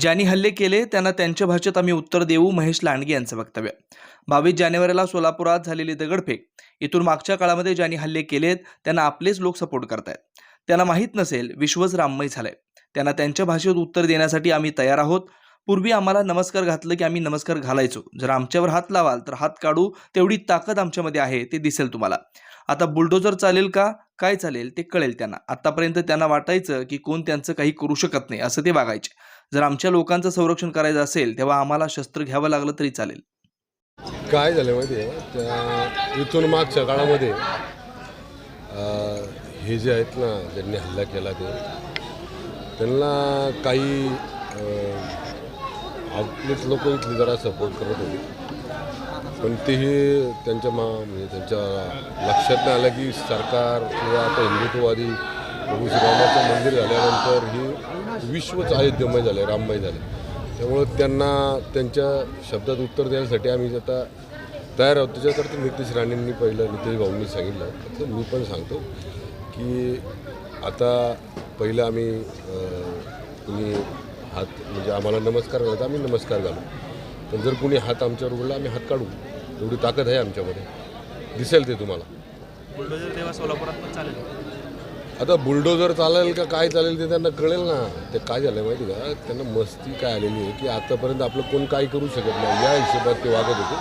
ज्यांनी हल्ले केले त्यांना त्यांच्या भाषेत आम्ही उत्तर देऊ महेश लांडगे यांचं वक्तव्य. बावीस जानेवारीला सोलापुरात झालेली दगडफेक. इथून मागच्या काळामध्ये ज्यांनी हल्ले केलेत त्यांना आपलेच लोक सपोर्ट करतायत. त्यांना माहीत नसेल विश्वच राममय झालंय. त्यांना त्यांच्या भाषेत उत्तर देण्यासाठी आम्ही तयार आहोत. पूर्वी आम्हाला नमस्कार घातलं की आम्ही नमस्कार घालायचो. जर आमच्यावर हात लावाल तर हात काढू तेवढी ताकद आमच्यामध्ये आहे ते दिसेल तुम्हाला. आता बुलडोजर चालेल का? काय चालेल ते कळेल त्यांना. आतापर्यंत त्यांना वाटायचं की कोण त्यांचं काही करू शकत नाही असं ते वागायचे. जर आमच्या लोकांचं संरक्षण करायचं असेल तेव्हा आम्हाला शस्त्र घ्यावं लागलं तरी चालेल. काय झालं माहिती आहे? इथून मागच्या काळामध्ये हे जे आहेत ना ज्यांनी हल्ला केला ते त्यांना काही अं, आपलेच लोक इथली जरा सपोर्ट करत होते. पण तेही त्यांच्या मा म्हणजे त्यांच्या लक्षात नाही आलं की सरकार किंवा आता हिंदुत्ववादी प्रभू श्रीरामाचं मंदिर झाल्यानंतर ही विश्वच अयोध्यमय झाले राममय झाले त्यामुळं त्यांना त्यांच्या शब्दात उत्तर देण्यासाठी आम्ही आता तयार आहोत त्याच्याकरता नितेश राणेंनी पहिलं नितेश भाऊंनी सांगितलं. तर मी पण सांगतो की आता पहिलं आम्ही तुम्ही कुणी हात म्हणजे आम्हाला नमस्कार करायचा आम्ही नमस्कार घालू. पण जर कुणी हात आमच्यावर उघडला आम्ही हात काढू. एवढी ताकद आहे आमच्यामध्ये. दिसेल ते तुम्हाला. बुलडोजर तेव्हा सोलापुरात पण चालेल. आता बुलडोजर चालेल का काय चालेल ते त्यांना कळेल ना. ते काय झालं माहिती का? त्यांना मस्ती काय आलेली आहे की आतापर्यंत आपलं कोण काय करू शकत नाही. या हिशोबात ते वागत होते.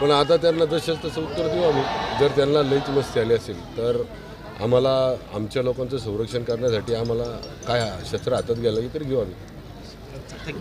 पण आता त्यांना जसंच तसं उत्तर देऊ आम्ही जर त्यांना लईच मस्ती आली असेल तर आम्हाला आमच्या लोकांचं संरक्षण करण्यासाठी आम्हाला काय शस्त्र हातात घ्यायला की तरी घेऊ आम्ही.